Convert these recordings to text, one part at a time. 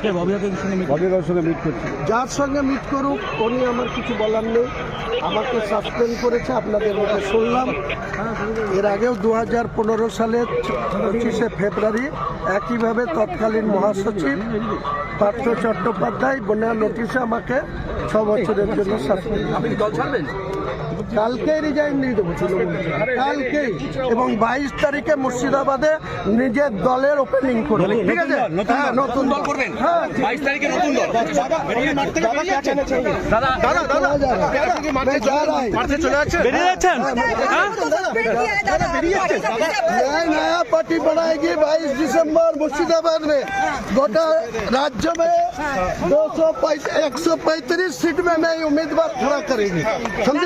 আজকে ববি সঙ্গে ববি কাউর সঙ্গে মিট করছি। যার সঙ্গে মিট করুক উনি আমার কিছু বলার নেই। আমাকে সাসপেন্ড করেছে আপনাদের মধ্যে শুনলাম। এর আগেও দু হাজার পনেরো সালের পঁচিশে ফেব্রুয়ারি একইভাবে তৎকালীন মহাসচিব পার্থ চট্টোপাধ্যায় বন্যা নোটিশে আমাকে ছ বছরের জন্য সাসপেন্ড কালকেই রিজাইন দিয়ে দেবো তৃণমূল থেকে। কালকেই এবং বাইশ তারিখে মুর্শিদাবাদে নিজের দলের ওপেনিং করবো ঠিক আছে হ্যাঁ, নতুন দল করবেন হ্যাঁ বাইশ তারিখে নতুন দল দাদা দাদা দাদা চলে যাচ্ছে বেরিয়ে যাচ্ছেন नया नया पार्टी बनाएगी 22 दिसंबर मुर्शिदाबाद में गोटा राज्य में दो सौ एक सौ पैंतीस सीट में नई उम्मीदवार खड़ा करेगी समझे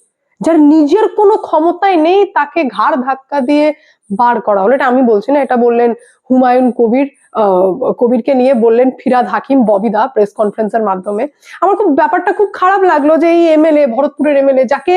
যার নিজের কোনো ক্ষমতায় নেই, তাকে ঘাড় ধাক্কা দিয়ে বার করা হলো। এটা আমি বলছি না, এটা বললেন হুমায়ুন কবির কবিরকে নিয়ে বললেন ফিরাদ হাকিম ববিদা প্রেস কনফারেন্সের মাধ্যমে। আমার খুব ব্যাপারটা খুব খারাপ লাগল যে এই এমএলএ, ভরতপুরের এমএলএ, যাকে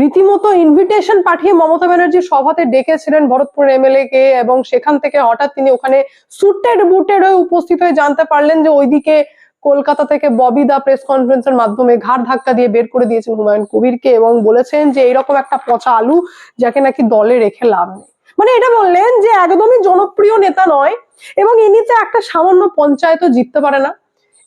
রীতিমতো ইনভিটেশন পাঠিয়ে মমতা ব্যানার্জি সভাতে ডেকেছিলেন ভরতপুরের এমএলএ কে এবং সেখান থেকে হঠাৎ তিনি ওখানে সুটেড বুটেড হয়ে উপস্থিত হয়ে জানতে পারলেন যে ওইদিকে কলকাতা থেকে ববি দা প্রেস কনফারেন্সের মাধ্যমে ঘাড় ধাক্কা দিয়ে বের করে দিয়েছেন হুমায়ুন কবিরকে এবং বলেছেন যে এইরকম একটা পচা আলু যাকে নাকি দলে রেখে লাভ নেই। মানে এটা বললেন যে একদমই জনপ্রিয় নেতা নয় এবং ইনি তো একটা সামান্য পঞ্চায়েতও জিততে পারে না।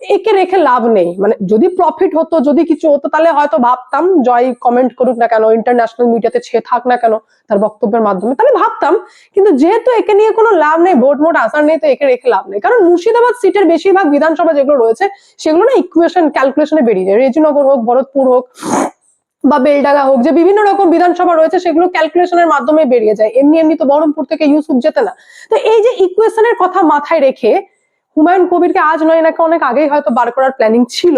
একে রেখে লাভ নেই। মানে যদি প্রফিট হতো, যদি কিছু হতো, তাহলে হয়তো ভাবতাম, জয় কমেন্ট করুক না কেন ইন্টারন্যাশনাল মিডিয়াতে ছেয়ে থাক না কেন, তার বক্তব্যের মাধ্যমে, তাহলে ভাবতাম। কিন্তু যেহেতু একে নিয়ে কোনো লাভ নেই ভোট মোট আসার নেই, তো একে রেখে লাভ নেই। কারণ মুর্শিদাবাদ সিটের বেশিরভাগ বিধানসভা যেগুলো রয়েছে, সেগুলো না ইকুয়েশন ক্যালকুলেশনে বেরিয়ে যায়। রেজিনগর হোক, ভরতপুর হোক, বা বেলডাঙ্গা হোক, যে বিভিন্ন রকম বিধানসভা রয়েছে, সেগুলো ক্যালকুলেশনের মাধ্যমে বেরিয়ে যায়। এমনি এমনি তো বহরমপুর থেকে ইউসুফ যেতে না। তো এই যে ইকুয়েশনের কথা মাথায় রেখে হুমায়ুন কবিরকে আজ নয় নাকি অনেক আগেই হয়তো বার করার প্ল্যানিং ছিল।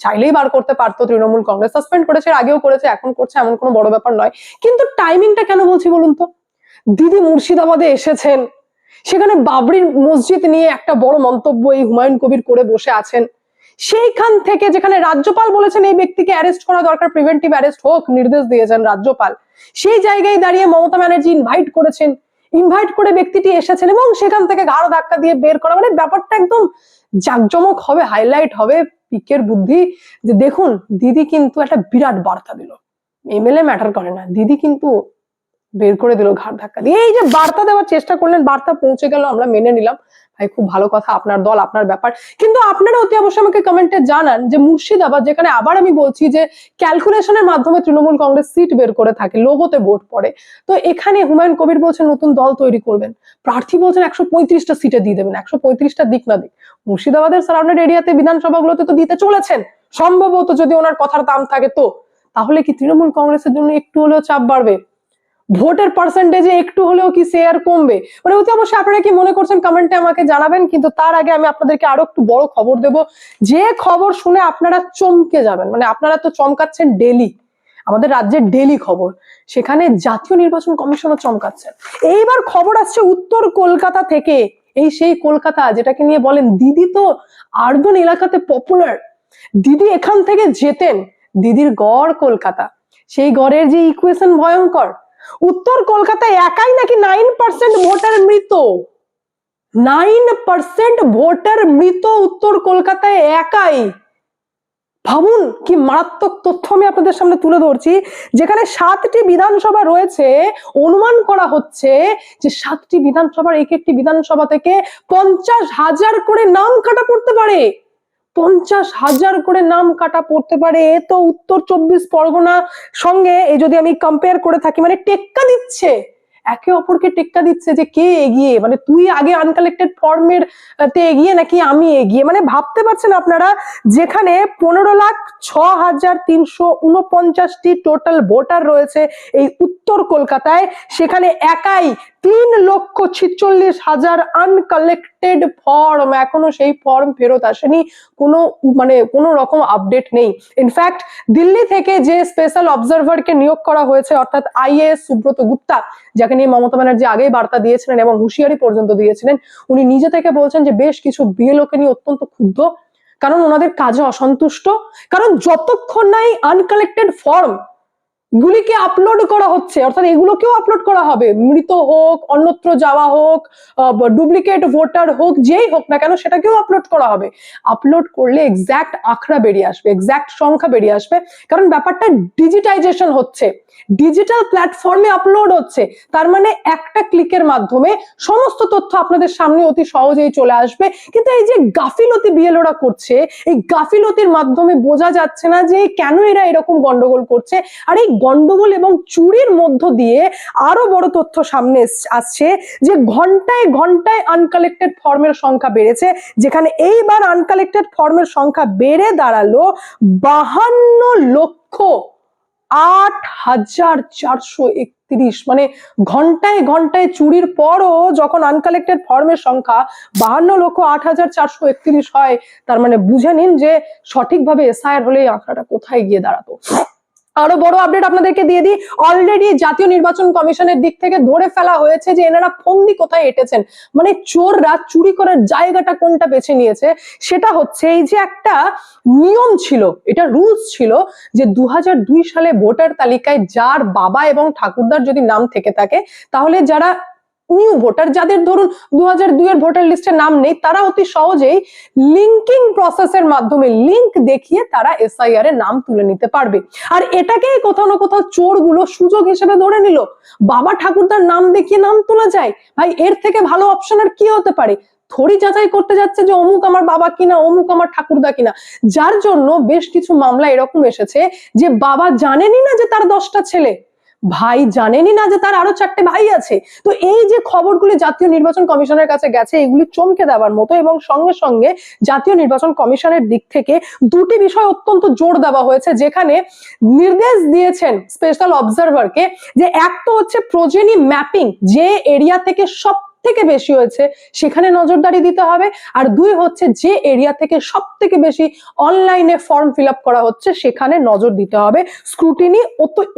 চাইলেই বার করতে পারতো, তৃণমূল কংগ্রেস সাসপেন্ড করেছে আগেও করেছে, এখন করছে, এমন কোনো বড় ব্যাপার নয়। কিন্তু টাইমিংটা কেন বলছি বলুন তো? দিদি মুর্শিদাবাদে এসেছেন। সেখানে বাবরির মসজিদ নিয়ে একটা বড় মন্তব্য এই হুমায়ুন কবির করে বসে আছেন। সেইখান থেকে যেখানে রাজ্যপাল বলেছেন এই ব্যক্তিকে অ্যারেস্ট করা দরকার প্রিভেন্টিভ অ্যারেস্ট হোক, নির্দেশ দিয়েছেন রাজ্যপাল। সেই জায়গায় দাঁড়িয়ে মমতা ব্যানার্জি ইনভাইট করেছেন। ইনভাইট করে ব্যক্তিটি এসেছেন এবং সেখান থেকে ঘাড় ধাক্কা দিয়ে বের করা মানে ব্যাপারটা একদম জাঁকজমক হবে হাইলাইট হবে, পিকের বুদ্ধি যে দেখুন, দিদি কিন্তু একটা বিরাট বার্তা দিল। এমএলএ ম্যাটার করে না, দিদি কিন্তু বের করে দিল, ঘাট ধাক্কা দিয়ে। এই যে বার্তা দেওয়ার চেষ্টা করলেন, বার্তা পৌঁছে গেল, আমরা মেনে নিলাম। ভাই, খুব ভালো কথা, আপনার দল, আপনার ব্যাপার। কিন্তু আপনারা অতি অবশ্যই আমাকে কমেন্টে জানান যে মুর্শিদাবাদ, যেখানে আবার আমি বলছি যে ক্যালকুলেশনের মাধ্যমে তৃণমূল কংগ্রেস সিট বের করে থাকে লোগোতে ভোট পড়ে। তো এখানে হুমায়ুন কবির বলছেন, নতুন দল তৈরি করবেন। প্রার্থী বলছেন, একশো পঁয়ত্রিশটা সিটে দিয়ে দেবেন, একশো পঁয়ত্রিশটা দিক না দিক। মুর্শিদাবাদের সারাউন্ডেড এরিয়াতে বিধানসভাগুলোতে তো দিতে চলেছেন। সম্ভবত যদি ওনার কথার দাম থাকে তো। তাহলে কি তৃণমূল কংগ্রেসের জন্য একটু হলেও চাপ বাড়বে? ভোটের পার্সেন্টেজে একটু হলেও কি শেয়ার কমবে? মানে অতি অবশ্যই আপনারা কি মনে করছেন কমেন্টে আমাকে জানাবেন, কিন্তু তার আগে আমি আপনাদেরকে আরও একটু বড় খবর দেব। যে খবর শুনে আপনারা চমকে যাবেন মানে আপনারা তো চমকাচ্ছেন ডেলি আমাদের রাজ্যের ডেলি খবর। সেখানে জাতীয় নির্বাচন কমিশনও চমকাচ্ছেন। এইবার খবর আসছে উত্তর কলকাতা থেকে। এই সেই কলকাতা, যেটাকে নিয়ে বলেন, দিদি তো আরবান এলাকাতে পপুলার দিদি এখান থেকে যেতেন, দিদির গড় কলকাতা। সেই গড়ের যে ইকুয়েশন ভয়ঙ্কর উত্তর কলকাতায় একাই নাকি নাইন পার্সেন্ট ভোটার মৃত? নাইন পার্সেন্ট ভোটার মৃত উত্তর কলকাতায় একাই। ভাবুন কি মারাত্মক তথ্য আমি আপনাদের সামনে তুলে ধরছি। যেখানে সাতটি বিধানসভা রয়েছে, অনুমান করা হচ্ছে যে সাতটি বিধানসভার এক একটি বিধানসভা থেকে পঞ্চাশ হাজার করে নাম কাটা পড়তে পারে। পঞ্চাশ হাজার করে নাম কাটা পড়তে পারে, এ তো উত্তর চব্বিশ পরগনা সঙ্গে, এ যদি আমি কম্পেয়ার করে থাকি মানে টেক্কা দিচ্ছে। একে অপরকে টেক্কা দিচ্ছে যে কে এগিয়ে মানে তুই আগে আনকালেক্টেড ফর্মের তে এগিয়ে নাকি আমি এগিয়ে? মানে ভাবতে পারছেন আপনারা, যেখানে পনেরো লাখ ছ হাজার তিনশো উনপঞ্চাশটি টোটাল ভোটার রয়েছে এই উত্তর কলকাতায়, সেখানে একাই তিন লক্ষ ছিচল্লিশ হাজার আনকালেক্টেড আনকালেক্টেড ফর্ম এখনও সেই ফর্ম ফেরত আসেনি। কোনো মানে কোনো রকম আপডেট নেই। ইনফ্যাক্ট দিল্লি থেকে যে স্পেশাল অবজারভারকে নিয়োগ করা হয়েছে, অর্থাৎ আইএএস সুব্রত গুপ্তা, যাকে নিয়ে মমতা ব্যানার্জি আগেই বার্তা দিয়েছিলেন এবং হুঁশিয়ারি পর্যন্ত দিয়েছিলেন, উনি নিজে থেকে বলছেন যে বেশ কিছু বিএলওকে নিয়ে অত্যন্ত ক্ষুব্ধ, কারণ ওনাদের কাজে অসন্তুষ্ট, কারণ যতক্ষণ নাই আনকালেক্টেড ফর্ম গুলিকে আপলোড করা হচ্ছে, অর্থাৎ এগুলোকেও আপলোড করা হবে। মৃত হোক, অন্যত্র যাওয়া হোক ডুপ্লিকেট ভোটার হোক, যেই হোক না কেন সেটাকেও আপলোড করা হবে। আপলোড করলে এক্স্যাক্ট আখড়া বেরিয়ে আসবে এক্স্যাক্ট সংখ্যা বেরিয়ে আসবে। কারণ ব্যাপারটা ডিজিটাইজেশন হচ্ছে। ডিজিটাল প্ল্যাটফর্মে আপলোড হচ্ছে। তার মানে একটা ক্লিকের মাধ্যমে সমস্ত তথ্য আপনাদের সামনে অতি সহজেই চলে আসবে। কিন্তু এই যে গাফিলতি বিএলওরা করছে, এই গাফিলতির মাধ্যমে বোঝা যাচ্ছে না যে কেন এরা এরকম গন্ডগোল করছে। আর এই গন্ডগোল এবং চুরির মধ্য দিয়ে আরও বড় তথ্য সামনে আসছে যে ঘন্টায় ঘন্টায় আনকালেক্টেড ফর্মের সংখ্যা বেড়েছে। যেখানে এইবার আনকালেক্টেড ফর্মের সংখ্যা বেড়ে দাঁড়াল বাহান্ন লক্ষ আট হাজার চারশো একত্রিশ। মানে ঘন্টায় ঘন্টায় চুরির পরও যখন আনকালেক্টেড ফর্মের সংখ্যা বাহান্ন লক্ষ আট হাজার চারশো একত্রিশ হয়, তার মানে বুঝে নিন যে সঠিকভাবে এসআইআর হলে এই আঁকড়াটা কোথায় গিয়ে দাঁড়াতো। আরও বড় আপডেট আপনাদেরকে দিয়ে দিই। অলরেডি জাতীয় নির্বাচন কমিশনের দিক থেকে ধরে ফেলা হয়েছে যে এনারা ফন্দি কোথায় এটেছেন। মানে চোররা চুরি করার জায়গাটা কোনটা বেছে নিয়েছে, সেটা হচ্ছে এই যে একটা নিয়ম ছিল, এটা রুলস ছিল যে দু হাজার দুই সালে ভোটার তালিকায় যার বাবা এবং ঠাকুরদার যদি নাম থেকে থাকে, তাহলে যারা নিউ ভোটার যাদের ধরুন দু হাজার এর ভোটার লিস্টে নাম নেই, তারা অতি সহজেই লিঙ্কিং প্রসেসের মাধ্যমে লিংক দেখিয়ে তারা এসআইআর এর নাম তুলে নিতে পারবে। আর এটাকেই কোথাও না কোথাও চোরগুলো সুযোগ হিসেবে ধরে নিল। বাবা ঠাকুরদার নাম দেখিয়ে নাম তোলা যায়? ভাই, এর থেকে ভালো অপশন আর কি হতে পারে? থরি যাচাই করতে যাচ্ছে যে অমুক আমার বাবা কিনা, অমুক আমার ঠাকুরদা কিনা। যার জন্য বেশ কিছু মামলা এরকম এসেছে যে বাবা জানেনই না যে তার দশটা ছেলে। ভাই জানেনই না যে তার আরও চারটে ভাই আছে। তো এই যে খবরগুলি জাতীয় নির্বাচন কমিশনের কাছে গেছে, এগুলি চমকে দেওয়ার মতো এবং সঙ্গে সঙ্গে জাতীয় নির্বাচন কমিশনের দিক থেকে দুটি বিষয় অত্যন্ত জোর দেওয়া হয়েছে, যেখানে নির্দেশ দিয়েছেন স্পেশাল অবজারভারকে যে এক তো হচ্ছে প্রোজেনি ম্যাপিং যে এরিয়া থেকে সব থেকে বেশি হয়েছে, সেখানে নজরদারি দিতে হবে। আর দুই হচ্ছে, যে এরিয়া থেকে সব থেকে বেশি অনলাইনে ফর্ম ফিল করা হচ্ছে, সেখানে নজর দিতে হবে। স্ক্রুটিনি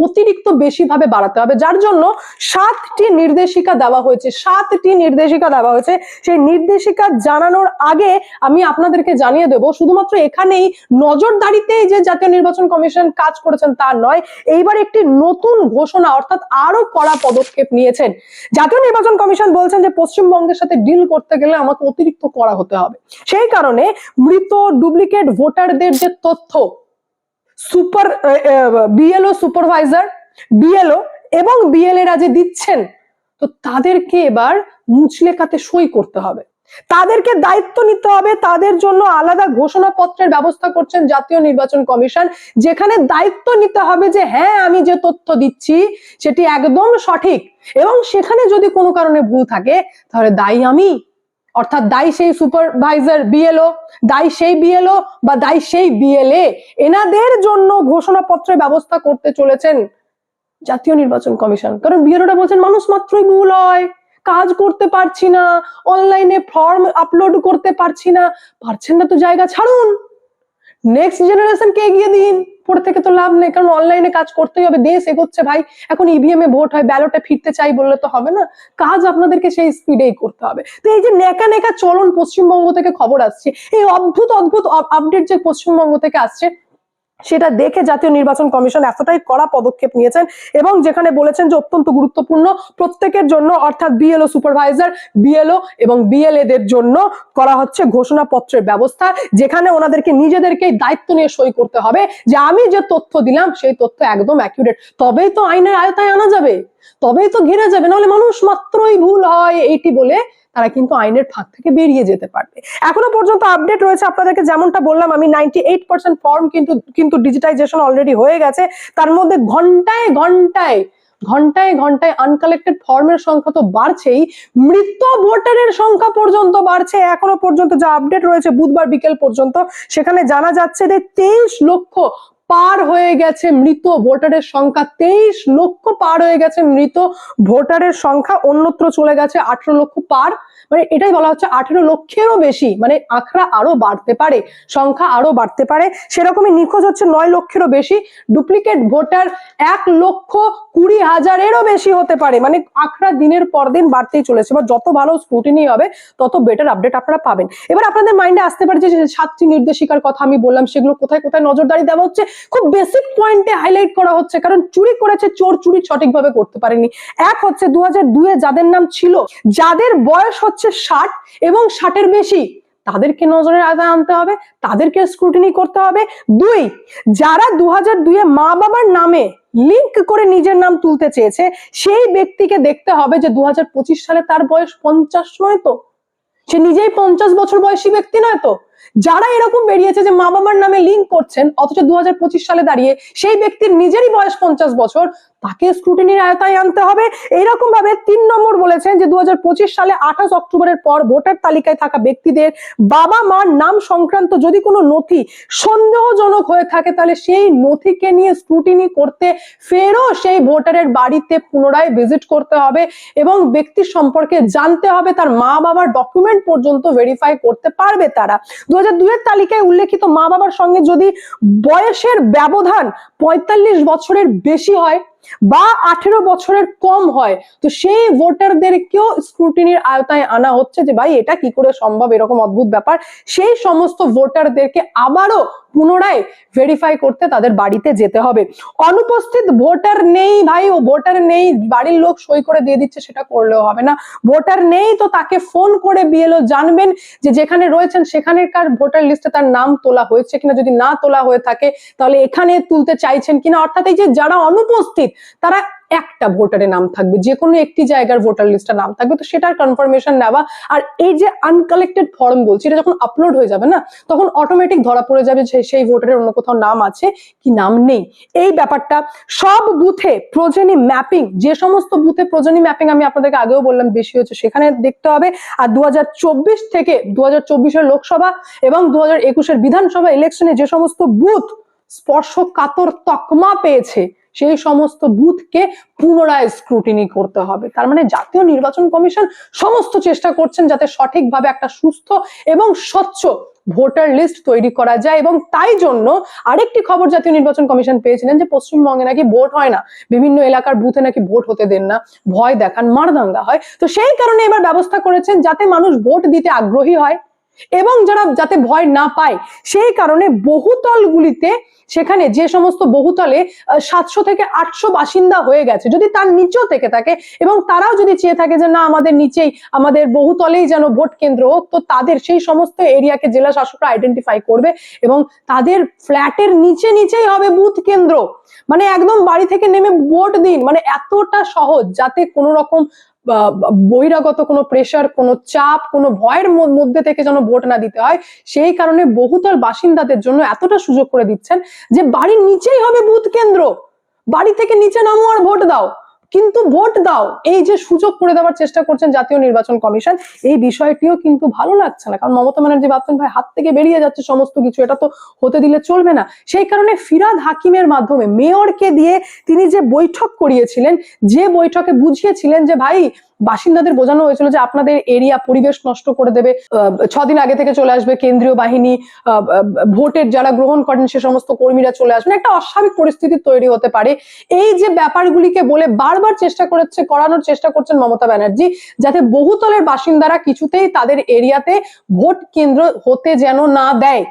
অতিরিক্ত বেশি ভাবে বাড়াতে হবে। যার জন্য সাতটি নির্দেশিকা দেওয়া হয়েছে, সাতটি নির্দেশিকা দেওয়া হয়েছে। সেই নির্দেশিকা জানানোর আগে আমি আপনাদেরকে জানিয়ে দেব, শুধুমাত্র এখানেই নজরদারিতেই যে জাতীয় নির্বাচন কমিশন কাজ করেছেন তা নয়, এইবার একটি নতুন ঘোষণা, অর্থাৎ আরও কড়া পদক্ষেপ নিয়েছেন। জাতীয় নির্বাচন কমিশন বলছেন যে পশ্চিমবঙ্গের সাথে ডিল করতে গেলে আমাকে অতিরিক্ত করা হতে হবে। সেই কারণে মৃত ডুপ্লিকেট ভোটারদের যে তথ্য সুপার বিএলও সুপারভাইজার বিএলও এবং বিএলএরা যে দিচ্ছেন, তো তাদেরকে এবার মুচলেখাতে সই করতে হবে। তাদেরকে দায়িত্ব নিতে হবে, তাদের জন্য আলাদা ঘোষণাপত্রের ব্যবস্থা করছেন জাতীয় নির্বাচন কমিশন, যেখানে দায়িত্ব নিতে হবে যে হ্যাঁ আমি যে তথ্য দিচ্ছি সেটি একদম সঠিক এবং সেখানে যদি কোনো কারণে ভুল থাকে, তাহলে দায়ী আমি। অর্থাৎ দায়ী সেই সুপারভাইজার বিএলও, দায়ী সেই বিএলও বা দায়ী সেই বিএলএ, এনাদের জন্য ঘোষণাপত্রের ব্যবস্থা করতে চলেছেন জাতীয় নির্বাচন কমিশন। কারণ বিএলওরা বলছেন, মানুষ মাত্রই ভুল হয়। কাজ করতে পারছি না অনলাইনে ফর্ম আপলোড করতে পারছি না, পারছেন না তো জায়গা ছাড়ুন। নেক্সট জেনারেশনকে এগিয়ে দিন পড়ে থেকে তো লাভ নেই, কারণ অনলাইনে কাজ করতেই হবে, দেশ এগোচ্ছে ভাই। এখন ইভিএম এ ভোট হয় ব্যালটে ফিরতে চাই বললে তো হবে না। কাজ আপনাদেরকে সেই স্পিডেই করতে হবে। তো এই যে নেকা নেকা চলন পশ্চিমবঙ্গ থেকে খবর আসছে, এই অদ্ভুত অদ্ভুত আপডেট যে পশ্চিমবঙ্গ থেকে আসছে সেটা দেখে জাতীয় নির্বাচন কমিশন এতটাই কড়া পদক্ষেপ নিয়েছেন এবং যেখানে বলেছেন যে অত্যন্ত গুরুত্বপূর্ণ, প্রত্যেকের জন্য অর্থাৎ বিএলও সুপারভাইজার বিএলও এবং বিএলএ দের জন্য করা হচ্ছে ঘোষণাপত্রের ব্যবস্থা, যেখানে ওনাদেরকে নিজেদেরকেই দায়িত্ব নিয়ে সই করতে হবে যে আমি যে তথ্য দিলাম সেই তথ্য একদম অ্যাকিউরেট তবেই তো আইনের আয়তায় আনা যাবে, তবেই তো ঘেরা যাবে, নাহলে মানুষ মাত্রই ভুল হয়, এইটি বলে তারা কিন্তু আইনের ফাঁক থেকে বেরিয়ে যেতে পারবে। এখনও পর্যন্ত আপডেট রয়েছে, আপনাদেরকে যেমনটা বললাম, আমি নাইনটি এইট পার্সেন্ট ফর্ম কিন্তু কিন্তু ডিজিটাইজেশন অলরেডি হয়ে গেছে। তার মধ্যে ঘন্টায় ঘন্টায় ঘন্টায় ঘন্টায় আনকালেক্টেড ফর্মের সংখ্যা তো বাড়ছেই, মৃত ভোটারের সংখ্যা পর্যন্ত বাড়ছে। এখনও পর্যন্ত যা আপডেট রয়েছে, বুধবার বিকেল পর্যন্ত, সেখানে জানা যাচ্ছে যে তেইশ লক্ষ পার হয়ে গেছে মৃত ভোটারের সংখ্যা। তেইশ লক্ষ পার হয়ে গেছে মৃত ভোটারের সংখ্যা। অন্যত্র চলে গেছে আঠারো লক্ষ পার। মানে এটাই বলা হচ্ছে আঠেরো লক্ষেরও বেশি মানে আখড়া আরও বাড়তে পারে, সংখ্যা আরও বাড়তে পারে, সেরকমই নিখোঁজ হচ্ছে নয় লক্ষেরও বেশি ডুপ্লিকেট ভোটার এক লক্ষ কুড়ি হাজারেরও বেশি হতে পারে মানে আখড়া দিনের পর দিন বাড়তেই চলেছে, এবার যত ভালো স্ক্রুটিনি হবে, তত বেটার আপডেট আপনারা পাবেন। এবার আপনাদের মাইন্ডে আসতে পারে যে সাতটি নির্দেশিকার কথা আমি বললাম, সেগুলো কোথায় কোথায় নজরদারি দেওয়া হচ্ছে, খুব বেসিক পয়েন্টে হাইলাইট করা হচ্ছে, কারণ চুরি করেছে, চোর চুরি সঠিকভাবে করতে পারেনি। এক হচ্ছে দু হাজার যাদের নাম ছিল, যাদের বয়স হচ্ছে ষাট এবং ষাটের বেশি। তাদেরকে নজরের আওতায় আনতে হবে, তাদেরকে স্ক্রুটিনি করতে হবে। দুই, যারা দু হাজার দুয়ে মা বাবার নামে লিংক করে নিজের নাম তুলতে চেয়েছে, সেই ব্যক্তিকে দেখতে হবে যে দু হাজার পঁচিশ সালে তার বয়স পঞ্চাশ নয় তো। সে নিজেই পঞ্চাশ বছর বয়সী ব্যক্তি নয় তো। যারা এরকম বেরিয়েছে যে মা বাবার নামে লিঙ্ক করছেন, অথচ দু হাজার পঁচিশ সালে দাঁড়িয়ে সেই ব্যক্তির নিজেরই বয়স পঞ্চাশ বছর তাকে স্ক্রুটিনির আয়তায় আনতে হবে। এইরকম ভাবে তিন নম্বর বলেছেন যে দু হাজার পঁচিশ সালে আঠাশ অক্টোবরের পর ভোটার তালিকায় থাকা ব্যক্তিদের বাবা মার নাম সংক্রান্ত যদি কোনো নথি সন্দেহজনক হয়ে থাকে, তাহলে সেই নথিকে নিয়ে স্ক্রুটিনি করতে ফেরও সেই ভোটারের বাড়িতে পুনরায় ভিজিট করতে হবে এবং ব্যক্তির সম্পর্কে জানতে হবে, তার মা বাবার ডকুমেন্ট পর্যন্ত ভেরিফাই করতে পারবে তারা। দু হাজার দুয়ের তালিকায় উল্লেখিত মা বাবার সঙ্গে যদি বয়সের ব্যবধান পঁয়তাল্লিশ বছরের বেশি হয় বা আঠেরো বছরের কম হয়, তো সেই ভোটারদেরকেও স্ক্রুটিনির আয়তায় আনা হচ্ছে যে, ভাই, এটা কি করে সম্ভব? এরকম অদ্ভুত ব্যাপার। সেই সমস্ত ভোটারদেরকে আবারও পুনরায় ভেরিফাই করতে তাদের বাড়িতে যেতে হবে। অনুপস্থিত ভোটার নেই ভাই, ও ভোটার নেই, বাড়ির লোক সই করে দিয়ে দিচ্ছে, সেটা করলেও হবে না। ভোটার নেই তো তাকে ফোন করে বিএলও জানবেন যে যেখানে রয়েছেন, সেখানকার ভোটার লিস্টে তার নাম তোলা হয়েছে কিনা। যদি না তোলা হয়ে থাকে, তাহলে এখানে তুলতে চাইছেন কিনা? অর্থাৎ এই যে যারা অনুপস্থিত, তারা একটা ভোটারের নাম থাকবে যে কোনো একটি জায়গার ভোটার লিস্টে নাম থাকবে, তো সেটার কনফার্মেশন নেওয়া আর এই যে আনকালেক্টেড ফর্ম বলছি, এটা যখন আপলোড হয়ে যাবে না, তখন অটোমেটিক ধরা পড়ে যাবে যে সেই ভোটারের অন্য কোথাও নাম আছে কি নাম নেই। এই ব্যাপারটা সব বুথে প্রজেনি ম্যাপিং যে সমস্ত বুথে প্রজেনি ম্যাপিং আমি আপনাদেরকে আগেও বললাম, বেশি হচ্ছে সেখানে দেখতে হবে। আর দু থেকে দু হাজার লোকসভা এবং দু হাজার একুশের বিধানসভা ইলেকশনে যে সমস্ত বুথ স্পর্শকাতর তকমা পেয়েছে সেই সমস্ত বুথকে পুনরায় স্ক্রুটিনি করতে হবে। তার মানে জাতীয় নির্বাচন কমিশন সমস্ত চেষ্টা করছেন যাতে সঠিকভাবে একটা সুস্থ এবং স্বচ্ছ ভোটার লিস্ট তৈরি করা যায় এবং তাই জন্য আরেকটি খবর জাতীয় নির্বাচন কমিশন পেয়েছিলেন যে পশ্চিমবঙ্গে নাকি ভোট হয় না। বিভিন্ন এলাকার বুথে নাকি ভোট হতে দেন না, ভয় দেখান, মারদাঙ্গা হয়। তো সেই কারণে এবার ব্যবস্থা করেছেন যাতে মানুষ ভোট দিতে আগ্রহী হয়। এবং যারা যাতে ভয় না পায়, সেই কারণে বহুতলগুলিতে সেখানে যে সমস্ত বহুতলে সাতশো থেকে আটশো বাসিন্দা হয়ে গেছে। যদি তার নিচেও থেকে থাকে এবং তারাও যদি চেয়ে থাকে যে না, আমাদের নিচেই, আমাদের বহুতলেই যেন ভোট কেন্দ্র হোক, তো তাদের সেই সমস্ত এরিয়াকে জেলা শাসকরা আইডেন্টিফাই করবে এবং তাদের ফ্ল্যাটের নিচে নিচেই হবে বুথ কেন্দ্র। মানে একদম বাড়ি থেকে নেমে ভোট দিন। মানে এতটা সহজ যাতে কোনো রকম বহিরাগত কোনো প্রেশার কোনো চাপ, কোনো ভয়ের মধ্যে থেকে যেন ভোট না দিতে হয়, সেই কারণে বহুতল বাসিন্দাদের জন্য এতটা সুযোগ করে দিচ্ছেন যে বাড়ির নিচেই হবে বুথ কেন্দ্র। বাড়ি থেকে নিচে নামো আর ভোট দাও। কিন্তু ভোট দাও। এই যে সুযোগ করে দেওয়ার চেষ্টা করছেন জাতীয় নির্বাচন কমিশন, এই বিষয়টিও কিন্তু ভালো লাগছে না। কারণ মমতা ব্যানার্জি ভাবছেন, ভাই, হাত থেকে বেরিয়ে যাচ্ছে সমস্ত কিছু, এটা তো হতে দিলে চলবে না। সেই কারণে ফিরাদ হাকিমের মাধ্যমে, মেয়রকে দিয়ে তিনি যে বৈঠক করিয়েছিলেন, যে বৈঠকে বুঝিয়েছিলেন যে, ভাই বাসিন্দাদের বোঝানো হয়েছিল যে আপনাদের এরিয়া পরিবেশ নষ্ট করে দেবে ছদিন আগে থেকে চলে আসবে কেন্দ্রীয় বাহিনী ভোটের যারা গ্রহণ করেন সে সমস্ত কর্মীরা চলে আসবেন একটা অস্বাভাবিক পরিস্থিতি তৈরি হতে পারে। এই যে ব্যাপারগুলিকে বলে বারবার চেষ্টা করেছে, করানোর চেষ্টা করছেন মমতা ব্যানার্জি, যাতে বহুতলের বাসিন্দারা কিছুতেই তাদের এরিয়াতে ভোট কেন্দ্র হতে যেন না দেয়।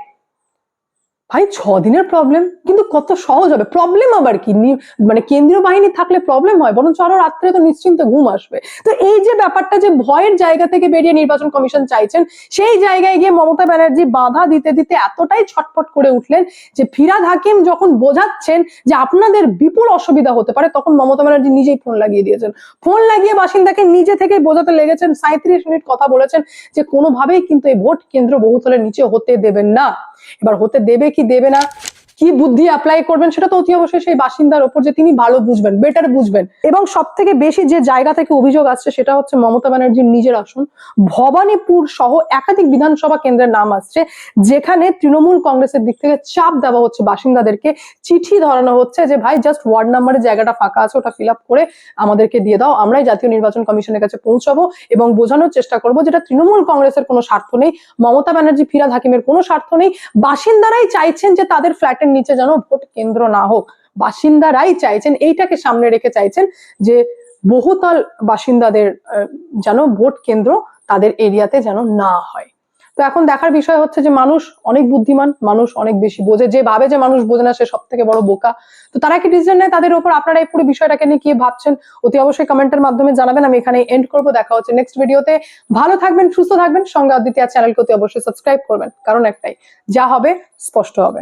ভাই, ছ দিনের প্রবলেম কিন্তু কত সহজ হবে। প্রবলেম আবার কি? মানে কেন্দ্রীয় বাহিনী থাকলে প্রবলেম হয়, বরঞ্চ আরও রাত্রে তো নিশ্চিন্তে ঘুম আসবে। তো এই যে ব্যাপারটা যে ভয়ের জায়গা থেকে বেরিয়ে নির্বাচন কমিশন চাইছেন, সেই জায়গায় গিয়ে মমতা ব্যানার্জি বাধা দিতে দিতে এতটাই ছটফট করে উঠলেন যে ফিরাদ হাকিম যখন বোঝাচ্ছেন যে আপনাদের বিপুল অসুবিধা হতে পারে, তখন মমতা ব্যানার্জি নিজেই ফোন লাগিয়ে দিয়েছেন। ফোন লাগিয়ে বাসিন্দাকে নিজে থেকে বোঝাতে লেগেছেন সাঁত্রিশ মিনিট কথা বলেছেন যে কোনোভাবেই কিন্তু এই ভোট কেন্দ্র বহুতলের নিচে হতে দেবেন না। এবার হতে দেবে কি দেবে না কি বুদ্ধি অ্যাপ্লাই করবেন সেটা তো অতি অবশ্যই সেই বাসিন্দার ওপর যে তিনি ভালো বুঝবেন বেটার বুঝবেন। এবং সব থেকে বেশি যে জায়গা থেকে অভিযোগ আসছে সেটা হচ্ছে মমতা ব্যানার্জির নিজের আসন। ভবানীপুর সহ একাধিক বিধানসভা কেন্দ্রের নাম আসছে, যেখানে তৃণমূল কংগ্রেসের দিক থেকে চাপ দেওয়া হচ্ছে বাসিন্দাদেরকে। চিঠি ধরানো হচ্ছে যে, ভাই জাস্ট ওয়ার্ড নাম্বারের জায়গাটা ফাঁকা আছে, ওটা ফিল করে আমাদেরকে দিয়ে দাও, আমরাই জাতীয় নির্বাচন কমিশনের কাছে পৌঁছাবো এবং বোঝানোর চেষ্টা করব যেটা তৃণমূল কংগ্রেসের কোনো স্বার্থ নেই। মমতা ব্যানার্জি, ফিরাদ হাকিমের কোনো স্বার্থ নেই। বাসিন্দারাই চাইছেন যে তাদের ফ্ল্যাটের নিচে যেন ভোট কেন্দ্র না হোক। বাসিন্দারাই চাইছেন, এইটাকে সামনে রেখে চাইছেন যে বহুতল বাসিন্দাদের যেন ভোট কেন্দ্র তাদের এরিয়াতে যেন না হয়। তো এখন দেখার বিষয় হচ্ছে যে মানুষ অনেক বুদ্ধিমান, মানুষ অনেক বেশি বোঝে, যে ভাবে যে মানুষ বোঝে না সে সব থেকে বড় বোকা। তো তারা কি ডিসিশন নেয় তাদের উপর? আপনারা এই পুরো বিষয়টাকে নিয়ে কি ভাবছেন? অতি অবশ্যই কমেন্টের মাধ্যমে জানাবেন। আমি এখানে এন্ড করব। দেখা হচ্ছে নেক্সট ভিডিওতে ভালো থাকবেন, সুস্থ থাকবেন। সঙ্গে অদ্বিতীয় চ্যানেলকে অতি অবশ্যই সাবস্ক্রাইব করবেন। কারণ একটাই, যা হবে, স্পষ্ট হবে।